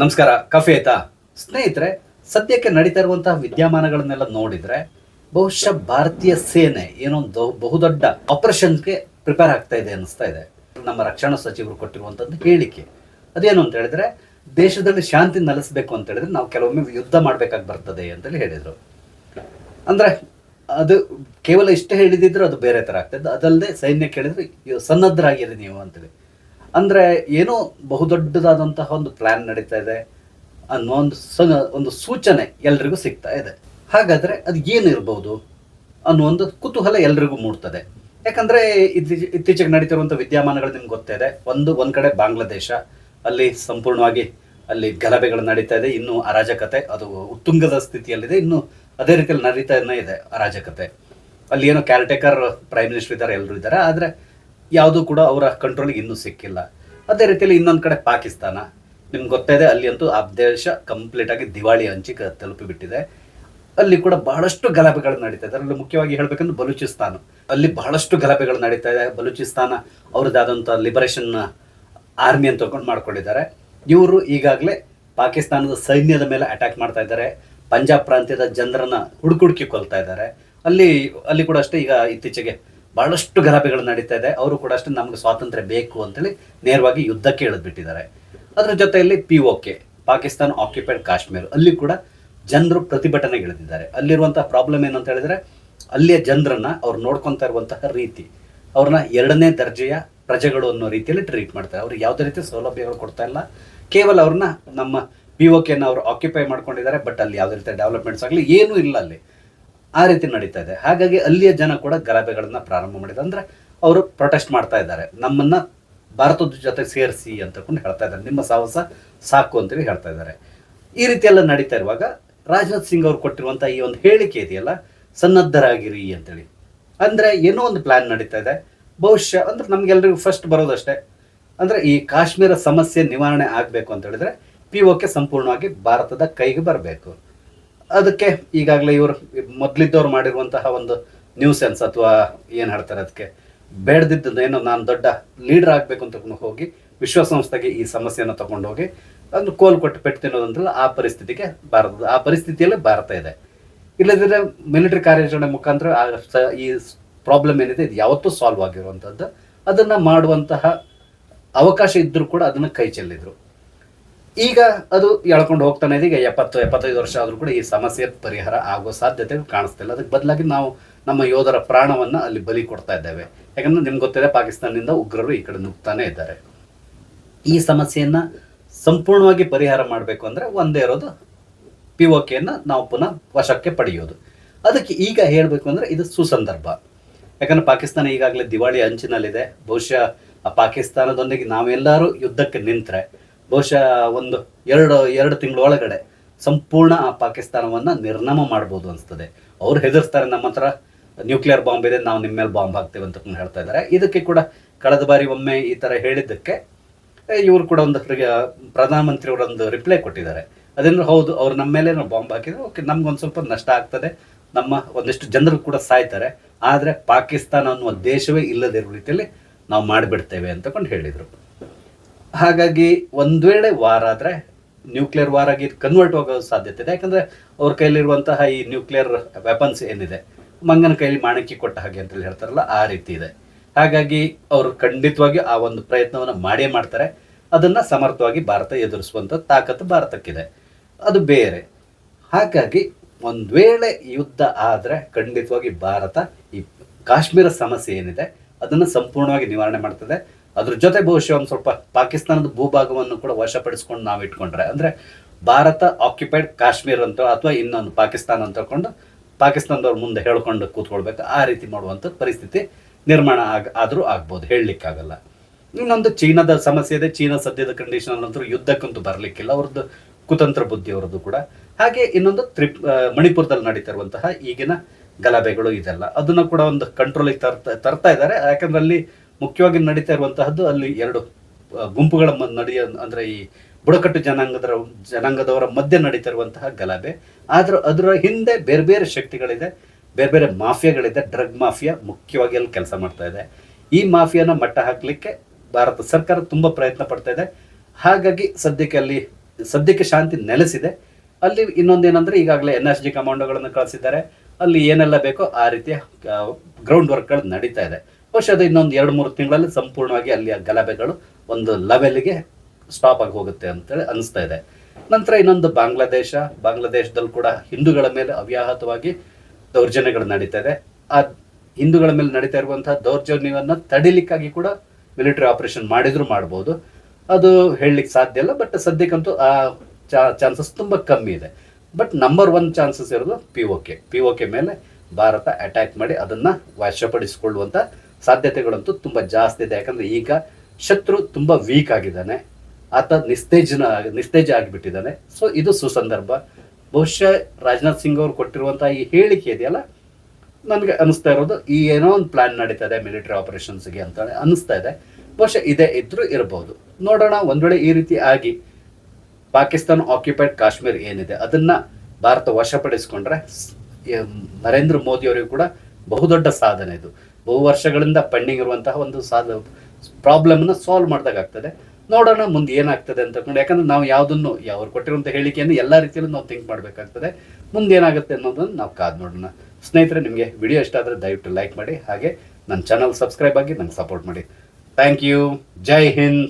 ನಮಸ್ಕಾರ, ಕಾಫಿ ಆಯ್ತಾ? ಸ್ನೇಹಿತರೆ, ಸದ್ಯಕ್ಕೆ ನಡೀತಾ ಇರುವಂತಹ ವಿದ್ಯಮಾನಗಳನ್ನೆಲ್ಲ ನೋಡಿದ್ರೆ ಬಹುಶಃ ಭಾರತೀಯ ಸೇನೆ ಏನೋ ಒಂದು ಬಹುದೊಡ್ಡ ಆಪರೇಷನ್ಗೆ ಪ್ರಿಪೇರ್ ಆಗ್ತಾ ಇದೆ ಅನಿಸ್ತಾ ಇದೆ. ನಮ್ಮ ರಕ್ಷಣಾ ಸಚಿವರು ಕೊಟ್ಟಿರುವಂತದ್ದು ಹೇಳಿಕೆ. ಅದೇನು ಅಂತ ಹೇಳಿದ್ರೆ, ದೇಶದಲ್ಲಿ ಶಾಂತಿ ನೆಲೆಸಬೇಕು ಅಂತ ಹೇಳಿದ್ರೆ ನಾವು ಕೆಲವೊಮ್ಮೆ ಯುದ್ಧ ಮಾಡ್ಬೇಕಾಗಿ ಬರ್ತದೆ ಅಂತೇಳಿ ಹೇಳಿದ್ರು. ಅಂದ್ರೆ, ಅದು ಕೇವಲ ಇಷ್ಟೇ ಹೇಳಿದಿದ್ರೆ ಅದು ಬೇರೆ ತರ ಆಗ್ತದೆ ಅದಲ್ಲದೆ ಸೈನ್ಯ ಕೇಳಿದ್ರೆ ಸನ್ನದ್ಧರಾಗಿರಿ ನೀವು ಅಂತೇಳಿ. ಅಂದ್ರೆ ಏನೋ ಬಹುದೊಡ್ಡದಾದಂತಹ ಒಂದು ಪ್ಲಾನ್ ನಡೀತಾ ಇದೆ ಅನ್ನೋ ಒಂದು ಸ ಒಂದು ಸೂಚನೆ ಎಲ್ರಿಗೂ ಸಿಗ್ತಾ ಇದೆ. ಹಾಗಾದ್ರೆ ಅದು ಏನಿರ್ಬೋದು ಅನ್ನೋ ಒಂದು ಕುತೂಹಲ ಎಲ್ರಿಗೂ ಮೂಡ್ತದೆ. ಯಾಕಂದ್ರೆ ಇತ್ತೀಚೆ ಇತ್ತೀಚೆಗೆ ನಡೀತಿರುವಂಥ ವಿದ್ಯಮಾನಗಳು ನಿಮ್ಗೆ ಗೊತ್ತೇ ಇದೆ. ಒಂದು, ಒಂದ್ ಕಡೆ ಬಾಂಗ್ಲಾದೇಶ, ಅಲ್ಲಿ ಸಂಪೂರ್ಣವಾಗಿ ಅಲ್ಲಿ ಗಲಭೆಗಳು ನಡೀತಾ ಇದೆ, ಇನ್ನು ಅರಾಜಕತೆ, ಅದು ಉತ್ತುಂಗದ ಸ್ಥಿತಿಯಲ್ಲಿದೆ, ಇನ್ನು ಅದೇ ರೀತಿಯಲ್ಲಿ ನಡೀತಾ ಇದೆ ಅರಾಜಕತೆ. ಅಲ್ಲಿ ಏನೋ ಕ್ಯಾರ್ಟೇಕರ್ ಪ್ರೈಮ್ ಮಿನಿಸ್ಟರ್ ಇದ್ದಾರೆ ಎಲ್ಲರೂ ಇದ್ದಾರೆ. ಆದರೆ ಯಾವುದೂ ಕೂಡ ಅವರ ಕಂಟ್ರೋಲಿಗೆ ಇನ್ನೂ ಸಿಕ್ಕಿಲ್ಲ. ಅದೇ ರೀತಿಯಲ್ಲಿ ಇನ್ನೊಂದು ಕಡೆ ಪಾಕಿಸ್ತಾನ. ನಿಮ್ಗೆ ಗೊತ್ತೇ ಇದೆ ಅಲ್ಲಿ ಅಂತೂ ಆ ದೇಶ ಕಂಪ್ಲೀಟ್ ಆಗಿ ದಿವಾಳಿ ಹಂಚಿಗೆ ತಲುಪಿಬಿಟ್ಟಿದೆ. ಅಲ್ಲಿ ಕೂಡ ಬಹಳಷ್ಟು ಗಲಭೆಗಳು ನಡೀತಾ ಇದೆ. ಅದರಲ್ಲಿ ಮುಖ್ಯವಾಗಿ ಹೇಳಬೇಕಂದ್ರೆ ಬಲೂಚಿಸ್ತಾನ. ಅಲ್ಲಿ ಬಹಳಷ್ಟು ಗಲಭೆಗಳು ನಡೀತಾ ಇದೆ. ಬಲೂಚಿಸ್ತಾನ ಅವ್ರದ್ದಾದಂಥ ಲಿಬರೇಷನ್ ಆರ್ಮಿ ಅಂತ ತಗೊಂಡು ಮಾಡ್ಕೊಂಡಿದ್ದಾರೆ. ಇವರು ಈಗಾಗಲೇ ಪಾಕಿಸ್ತಾನದ ಸೈನ್ಯದ ಮೇಲೆ ಅಟ್ಯಾಕ್ ಮಾಡ್ತಾ ಇದ್ದಾರೆ. ಪಂಜಾಬ್ ಪ್ರಾಂತ್ಯದ ಜನರನ್ನ ಹುಡುಕುಡುಕಿ ಕೊಲ್ತಾ ಇದ್ದಾರೆ. ಅಲ್ಲಿ ಅಲ್ಲಿ ಕೂಡ ಅಷ್ಟೇ ಈಗ ಇತ್ತೀಚೆಗೆ ಬಹಳಷ್ಟು ಗಲಭೆಗಳು ನಡೀತಾ ಇದೆ. ಅವರು ಕೂಡ ಅಷ್ಟೇ ನಮ್ಗೆ ಸ್ವಾತಂತ್ರ್ಯ ಬೇಕು ಅಂತೇಳಿ ನೇರವಾಗಿ ಯುದ್ಧಕ್ಕೆ ಇಳಿದ್ಬಿಟ್ಟಿದ್ದಾರೆ ಅದರ ಜೊತೆಯಲ್ಲಿ P K Pakistan occupied Kashmir. ಅಲ್ಲಿ ಕೂಡ ಜನರು ಪ್ರತಿಭಟನೆ ಇಳಿದಿದ್ದಾರೆ ಅಲ್ಲಿರುವಂತಹ ಪ್ರಾಬ್ಲಮ್ ಏನಂತ ಹೇಳಿದ್ರೆ, ಅಲ್ಲಿಯ ಜನರನ್ನ ಅವ್ರು ನೋಡ್ಕೊತಾ ಇರುವಂತಹ ರೀತಿ, ಅವ್ರನ್ನ ಎರಡನೇ ದರ್ಜೆಯ ಪ್ರಜೆಗಳು ಅನ್ನೋ ರೀತಿಯಲ್ಲಿ ಟ್ರೀಟ್ ಮಾಡ್ತಾರೆ. ಅವ್ರಿಗೆ ಯಾವುದೇ ರೀತಿ ಸೌಲಭ್ಯಗಳು ಕೊಡ್ತಾ ಇಲ್ಲ. ಕೇವಲ ಅವ್ರನ್ನ ನಮ್ಮ ಪಿ ಒ ಕೆನ ಅವರು ಆಕ್ಯುಪೈ ಮಾಡ್ಕೊಂಡಿದ್ದಾರೆ ಬಟ್ ಅಲ್ಲಿ ಯಾವುದೇ ರೀತಿಯ ಡೆವಲಪ್ಮೆಂಟ್ಸ್ ಆಗಲಿ ಏನೂ ಇಲ್ಲ ಅಲ್ಲಿ. ಆ ರೀತಿ ನಡೀತಾ ಇದೆ. ಹಾಗಾಗಿ ಅಲ್ಲಿಯ ಜನ ಕೂಡ ಗಲಭೆಗಳನ್ನ ಪ್ರಾರಂಭ ಮಾಡಿದ್ದಾರೆ. ಅಂದ್ರೆ ಅವರು ಪ್ರೊಟೆಸ್ಟ್ ಮಾಡ್ತಾ ಇದ್ದಾರೆ. ನಮ್ಮನ್ನ ಭಾರತದ ಜೊತೆ ಸೇರಿಸಿ ಅಂತ ಕೊಂಡು ಹೇಳ್ತಾ ಇದ್ದಾರೆ. ನಿಮ್ಮ ಸಾಹಸ ಸಾಕು ಅಂತೇಳಿ ಹೇಳ್ತಾ ಇದ್ದಾರೆ. ಈ ರೀತಿ ಎಲ್ಲ ನಡೀತಾ ಇರುವಾಗ ರಾಜನಾಥ್ ಸಿಂಗ್ ಅವ್ರು ಕೊಟ್ಟಿರುವಂಥ ಈ ಒಂದು ಹೇಳಿಕೆ ಇದೆಯಲ್ಲ, ಸನ್ನದ್ಧರಾಗಿರಿ ಅಂತೇಳಿ. ಅಂದ್ರೆ ಏನೋ ಒಂದು ಪ್ಲಾನ್ ನಡೀತಾ ಇದೆ. ಬಹುಶಃ ಅಂದ್ರೆ ನಮ್ಗೆಲ್ಲರಿಗೂ ಫಸ್ಟ್ ಬರೋದಷ್ಟೇ ಅಂದ್ರೆ ಈ ಕಾಶ್ಮೀರ ಸಮಸ್ಯೆ ನಿವಾರಣೆ ಆಗಬೇಕು ಅಂತ ಹೇಳಿದ್ರೆ ಪಿ ಕೆ ಸಂಪೂರ್ಣವಾಗಿ ಭಾರತದ ಕೈಗೆ ಬರಬೇಕು. ಅದಕ್ಕೆ ಈಗಾಗಲೇ ಇವರು ಮೊದಲಿದ್ದವ್ರು ಮಾಡಿರುವಂತಹ ಒಂದು ನ್ಯೂಸೆನ್ಸ್ ಅಥವಾ ಏನು ಹೇಳ್ತಾರೆ ಅದಕ್ಕೆ ಏನು ನಾನು ದೊಡ್ಡ ಲೀಡರ್ ಆಗಬೇಕು ಅಂತ ಹೋಗಿ ವಿಶ್ವಸಂಸ್ಥೆಗೆ ಈ ಸಮಸ್ಯೆಯನ್ನು ತಗೊಂಡೋಗಿ ಅದನ್ನು ಕೋಲ್ ಕೊಟ್ಟು ಪೆಟ್ಟು ತಿನ್ನೋದಂತಲ್ಲ ಆ ಪರಿಸ್ಥಿತಿಗೆ ಭಾರತದ ಆ ಪರಿಸ್ಥಿತಿಯಲ್ಲೇ ಭಾರತ ಇದೆ. ಇಲ್ಲದಿದ್ದರೆ ಮಿಲಿಟರಿ ಕಾರ್ಯಾಚರಣೆ ಮುಖಾಂತರ ಈ ಪ್ರಾಬ್ಲಮ್ ಏನಿದೆ ಇದು ಯಾವತ್ತೂ ಸಾಲ್ವ್ ಆಗಿರುವಂಥದ್ದು ಅದನ್ನು ಮಾಡುವಂತಹ ಅವಕಾಶ ಇದ್ದರೂ ಕೂಡ ಅದನ್ನು ಕೈ ಚೆಲ್ಲಿದ್ರು. ಈಗ ಅದು ಎಳ್ಕೊಂಡು ಹೋಗ್ತಾನೆ ಇದೀಗ. ಎಪ್ಪತ್ತು, ಎಪ್ಪತ್ತೈದು ವರ್ಷ ಆದರೂ ಕೂಡ ಈ ಸಮಸ್ಯೆ ಪರಿಹಾರ ಆಗೋ ಸಾಧ್ಯತೆ ಕಾಣಿಸ್ತಿಲ್ಲ. ಅದಕ್ಕೆ ಬದಲಾಗಿ ನಾವು ನಮ್ಮ ಯೋಧರ ಪ್ರಾಣವನ್ನು ಅಲ್ಲಿ ಬಲಿ ಕೊಡ್ತಾ ಇದ್ದೇವೆ. ಯಾಕಂದ್ರೆ ನಿಮ್ಗೆ ಗೊತ್ತಿದೆ, ಪಾಕಿಸ್ತಾನದಿಂದ ಉಗ್ರರು ಈ ಕಡೆ ನುಗ್ತಾನೆ ಇದ್ದಾರೆ. ಈ ಸಮಸ್ಯೆಯನ್ನ ಸಂಪೂರ್ಣವಾಗಿ ಪರಿಹಾರ ಮಾಡಬೇಕು ಅಂದರೆ ಒಂದೇ ಇರೋದು ಪಿ ಒ ಕೆಯನ್ನು ನಾವು ಪುನಃ ವಶಕ್ಕೆ ಪಡೆಯೋದು. ಅದಕ್ಕೆ ಈಗ ಹೇಳಬೇಕು ಅಂದರೆ ಇದು ಸುಸಂದರ್ಭ. ಯಾಕಂದ್ರೆ ಪಾಕಿಸ್ತಾನ ಈಗಾಗಲೇ ದಿವಾಳಿ ಅಂಚಿನಲ್ಲಿದೆ. ಬಹುಶಃ ಆ ಪಾಕಿಸ್ತಾನದೊಂದಿಗೆ ನಾವೆಲ್ಲರೂ ಯುದ್ಧಕ್ಕೆ ನಿಂತ್ರೆ ಬಹುಶಃ ಒಂದು ಎರಡು ಎರಡು ತಿಂಗಳ ಒಳಗಡೆ ಸಂಪೂರ್ಣ ಆ ಪಾಕಿಸ್ತಾನವನ್ನ ನಿರ್ನಾಮ ಮಾಡ್ಬೋದು ಅನಿಸ್ತದೆ. ಅವ್ರು ಹೆದರ್ಸ್ತಾರೆ ನಮ್ಮ ಹತ್ರ, ನ್ಯೂಕ್ಲಿಯರ್ ಬಾಂಬ್ ಇದೆ, ನಾವು ನಿಮ್ಮ ಮೇಲೆ ಬಾಂಬ್ ಹಾಕ್ತೇವೆ ಅಂತ ಹೇಳ್ತಾ ಇದ್ದಾರೆ ಇದಕ್ಕೆ ಕೂಡ ಕಳೆದ ಬಾರಿ ಒಮ್ಮೆ ಈ ಥರ ಹೇಳಿದ್ದಕ್ಕೆ ಇವರು ಕೂಡ ಒಂದು ಪ್ರಧಾನಮಂತ್ರಿ ಅವರೊಂದು ರಿಪ್ಲೈ ಕೊಟ್ಟಿದ್ದಾರೆ. ಅದೇನು ಹೌದು, ಅವ್ರು ನಮ್ಮ ಮೇಲೆ ಬಾಂಬ್ ಹಾಕಿದ್ರೆ ಓಕೆ, ನಮ್ಗೊಂದು ಸ್ವಲ್ಪ ನಷ್ಟ ಆಗ್ತದೆ. ನಮ್ಮ ಒಂದಿಷ್ಟು ಜನರು ಕೂಡ ಸಾಯ್ತಾರೆ. ಆದರೆ ಪಾಕಿಸ್ತಾನ ಅನ್ನುವ ದೇಶವೇ ಇಲ್ಲದಿರೋ ರೀತಿಯಲ್ಲಿ ನಾವು ಮಾಡಿಬಿಡ್ತೇವೆ ಅಂತಕೊಂಡು ಹೇಳಿದರು. ಹಾಗಾಗಿ ಒಂದು ವೇಳೆ ವಾರ ಆದರೆ ನ್ಯೂಕ್ಲಿಯರ್ ವಾರ್ ಆಗಿ ಕನ್ವರ್ಟ್ ಆಗೋ ಸಾಧ್ಯತೆ ಇದೆ. ಯಾಕಂದರೆ ಅವ್ರ ಕೈಯಲ್ಲಿರುವಂತಹ ಈ ನ್ಯೂಕ್ಲಿಯರ್ ವೆಪನ್ಸ್ ಏನಿದೆ, ಮಂಗನ ಕೈಯಲ್ಲಿ ಮಾಣಿಕ್ಯ ಕೊಟ್ಟ ಹಾಗೆ ಅಂತೇಳಿ ಹೇಳ್ತಾರಲ್ಲ, ಆ ರೀತಿ ಇದೆ. ಹಾಗಾಗಿ ಅವರು ಖಂಡಿತವಾಗಿ ಆ ಒಂದು ಪ್ರಯತ್ನವನ್ನು ಮಾಡೇ ಮಾಡ್ತಾರೆ. ಅದನ್ನು ಸಮರ್ಥವಾಗಿ ಭಾರತ ಎದುರಿಸುವಂಥ ತಾಕತ್ತು ಭಾರತಕ್ಕಿದೆ. ಅದು ಬೇರೆ. ಹಾಗಾಗಿ ಒಂದು ವೇಳೆ ಯುದ್ಧ ಆದರೆ ಖಂಡಿತವಾಗಿ ಭಾರತ ಈ ಕಾಶ್ಮೀರ ಸಮಸ್ಯೆ ಏನಿದೆ, ಅದನ್ನು ಸಂಪೂರ್ಣವಾಗಿ ನಿವಾರಣೆ ಮಾಡ್ತದೆ. ಅದ್ರ ಜೊತೆ ಬಹುಶಃ ಒಂದು ಸ್ವಲ್ಪ ಪಾಕಿಸ್ತಾನದ ಭೂಭಾಗವನ್ನು ಕೂಡ ವಶಪಡಿಸ್ಕೊಂಡು ನಾವು ಇಟ್ಕೊಂಡ್ರೆ, ಅಂದ್ರೆ ಭಾರತ ಆಕ್ಯುಪೈಡ್ ಕಾಶ್ಮೀರ್ ಅಂತ ಅಥವಾ ಇನ್ನೊಂದು ಪಾಕಿಸ್ತಾನ ಅಂತ ತಗೊಂಡು ಪಾಕಿಸ್ತಾನದವ್ರ ಮುಂದೆ ಹೇಳ್ಕೊಂಡು ಕೂತ್ಕೊಳ್ಬೇಕು, ಆ ರೀತಿ ಮಾಡುವಂಥ ಪರಿಸ್ಥಿತಿ ನಿರ್ಮಾಣ ಆಗ, ಆದರೂ ಆಗ್ಬೋದು, ಹೇಳಲಿಕ್ಕಾಗಲ್ಲ. ಇನ್ನೊಂದು ಚೀನಾದ ಸಮಸ್ಯೆ ಇದೆ, ಚೀನಾ ಸದ್ಯದ ಕಂಡೀಷನ್ ಅಂತೂ ಯುದ್ಧಕ್ಕಂತೂ ಬರಲಿಕ್ಕಿಲ್ಲ ಅವ್ರದ್ದು ಕುತಂತ್ರ ಬುದ್ಧಿ ಅವರದ್ದು ಕೂಡ. ಹಾಗೆ ಇನ್ನೊಂದು ತ್ರಿಪ್ ಮಣಿಪುರದಲ್ಲಿ ನಡೀತಾ ಇರುವಂತಹ ಈಗಿನ ಗಲಭೆಗಳು ಇದೆಲ್ಲ. ಅದನ್ನು ಕೂಡ ಒಂದು ಕಂಟ್ರೋಲಿಗೆ ತರ್ತಾ ತರ್ತಾ ಇದ್ದಾರೆ, ಯಾಕಂದ್ರೆ ಅಲ್ಲಿ ಮುಖ್ಯವಾಗಿ ನಡೀತಾ ಇರುವಂತಹದ್ದು ಅಲ್ಲಿ ಎರಡು ಗುಂಪುಗಳ ನಡೆಯ, ಅಂದ್ರೆ ಈ ಬುಡಕಟ್ಟು ಜನಾಂಗದ ಜನಾಂಗದವರ ಮಧ್ಯೆ ನಡೀತಾ ಇರುವಂತಹ ಗಲಭೆ. ಆದರೂ ಅದರ ಹಿಂದೆ ಬೇರೆ ಬೇರೆ ಶಕ್ತಿಗಳಿದೆ, ಬೇರೆ ಬೇರೆ ಮಾಫಿಯಾಗಳಿದೆ. ಡ್ರಗ್ ಮಾಫಿಯಾ ಮುಖ್ಯವಾಗಿ ಅಲ್ಲಿ ಕೆಲಸ ಮಾಡ್ತಾ ಇದೆ. ಈ ಮಾಫಿಯಾನ ಮಟ್ಟ ಹಾಕಲಿಕ್ಕೆ ಭಾರತ ಸರ್ಕಾರ ತುಂಬಾ ಪ್ರಯತ್ನ ಪಡ್ತಾ ಇದೆ. ಹಾಗಾಗಿ ಸದ್ಯಕ್ಕೆ ಅಲ್ಲಿ, ಸದ್ಯಕ್ಕೆ ಶಾಂತಿ ನೆಲೆಸಿದೆ. ಅಲ್ಲಿ ಇನ್ನೊಂದೇನಂದ್ರೆ ಈಗಾಗಲೇ ಎನ್ ಎಸ್ ಜಿ ಕಮಾಂಡೋಗಳನ್ನು ಕಳಿಸಿದ್ದಾರೆ. ಅಲ್ಲಿ ಏನೆಲ್ಲ ಬೇಕೋ ಆ ರೀತಿಯ ಗ್ರೌಂಡ್ ವರ್ಕ್ಗಳು ನಡೀತಾ ಇದೆ. ಬಹುಶಃ ಇನ್ನೊಂದು ಎರಡು ಮೂರು ತಿಂಗಳಲ್ಲಿ ಸಂಪೂರ್ಣವಾಗಿ ಅಲ್ಲಿಯ ಗಲಭೆಗಳು ಒಂದು ಲೆವೆಲ್ಗೆ ಸ್ಟಾಪ್ ಆಗಿ ಹೋಗುತ್ತೆ ಅಂತೇಳಿ ಅನಿಸ್ತಾ ಇದೆ. ನಂತರ ಇನ್ನೊಂದು ಬಾಂಗ್ಲಾದೇಶ, ಬಾಂಗ್ಲಾದೇಶದಲ್ಲಿ ಕೂಡ ಹಿಂದೂಗಳ ಮೇಲೆ ಅವ್ಯಾಹತವಾಗಿ ದೌರ್ಜನ್ಯಗಳು ನಡೀತಾ ಇದೆ. ಆ ಹಿಂದೂಗಳ ಮೇಲೆ ನಡೀತಾ ಇರುವಂತಹ ದೌರ್ಜನ್ಯವನ್ನು ತಡಿಲಿಕ್ಕಾಗಿ ಕೂಡ ಮಿಲಿಟರಿ ಆಪರೇಷನ್ ಮಾಡಿದ್ರು ಮಾಡ್ಬೋದು. ಅದು ಹೇಳಲಿಕ್ಕೆ ಸಾಧ್ಯ ಇಲ್ಲ ಬಟ್ ಸದ್ಯಕ್ಕಂತೂ ಆ ಚಾನ್ಸಸ್ ತುಂಬ ಕಮ್ಮಿ ಇದೆ. ಬಟ್ ನಂಬರ್ ಒನ್ ಚಾನ್ಸಸ್ ಇರೋದು P O K P O K ಮೇಲೆ ಭಾರತ ಅಟ್ಯಾಕ್ ಮಾಡಿ ಅದನ್ನು ವಶಪಡಿಸಿಕೊಳ್ಳುವಂಥ ಸಾಧ್ಯತೆಗಳಂತೂ ತುಂಬ ಜಾಸ್ತಿ ಇದೆ. ಯಾಕಂದರೆ ಈಗ ಶತ್ರು ತುಂಬ ವೀಕ್ ಆಗಿದ್ದಾನೆ. ಆತ ನಿಸ್ತೇಜನ, ನಿಸ್ತೇಜ ಆಗಿಬಿಟ್ಟಿದ್ದಾನೆ. ಸೊ ಇದು ಸುಸಂದರ್ಭ. ಬಹುಶಃ ರಾಜನಾಥ್ ಸಿಂಗ್ ಅವರು ಕೊಟ್ಟಿರುವಂಥ ಈ ಹೇಳಿಕೆ ಇದೆಯಲ್ಲ? ನನಗೆ ಅನಿಸ್ತಾ ಇರೋದು, ಈ ಏನೋ ಒಂದು ಪ್ಲಾನ್ ನಡೀತಾ ಇದೆ ಮಿಲಿಟರಿ ಆಪರೇಷನ್ಸ್ಗೆ ಅಂತ ಅನಿಸ್ತಾ ಇದೆ. ಬಹುಶಃ ಇದೇ ಇದ್ರೂ ಇರಬಹುದು ನೋಡೋಣ ಒಂದು ವೇಳೆ ಈ ರೀತಿ ಆಗಿ ಪಾಕಿಸ್ತಾನ ಆಕ್ಯುಪೈಡ್ ಕಾಶ್ಮೀರ್ ಏನಿದೆ, ಅದನ್ನ ಭಾರತ ವಶಪಡಿಸಿಕೊಂಡ್ರೆ ನರೇಂದ್ರ ಮೋದಿ ಅವರಿಗೂ ಕೂಡ ಬಹುದೊಡ್ಡ ಸಾಧನೆ ಇದು. ಬಹು ವರ್ಷಗಳಿಂದ ಪೆಂಡಿಂಗ್ ಇರುವಂತಹ ಒಂದು ಸಾಧ ಪ್ರಾಬ್ಲಮ್ನ ಸಾಲ್ವ್ ಮಾಡಿದಾಗ್ತದೆ ನೋಡೋಣ ಮುಂದೆ ಏನಾಗ್ತದೆ ಅಂತ ಯಾಕಂದ್ರೆ ನಾವು ಯಾವುದನ್ನು, ಅವ್ರು ಕೊಟ್ಟಿರುವಂಥ ಹೇಳಿಕೆಯನ್ನು ಎಲ್ಲ ರೀತಿಯಲ್ಲೂ ನಾವು ಥಿಂಕ್ ಮಾಡಬೇಕಾಗ್ತದೆ. ಮುಂದೆ ಏನಾಗುತ್ತೆ ಅನ್ನೋದನ್ನು ನಾವು ಕಾದು ನೋಡೋಣ. ಸ್ನೇಹಿತರೆ, ನಿಮಗೆ ವಿಡಿಯೋ ಇಷ್ಟ ಆದರೆ ದಯವಿಟ್ಟು ಲೈಕ್ ಮಾಡಿ, ಹಾಗೆ ನನ್ನ ಚಾನಲ್ ಸಬ್ಸ್ಕ್ರೈಬ್ ಆಗಿ ನನಗೆ ಸಪೋರ್ಟ್ ಮಾಡಿ. Thank you Jai Hind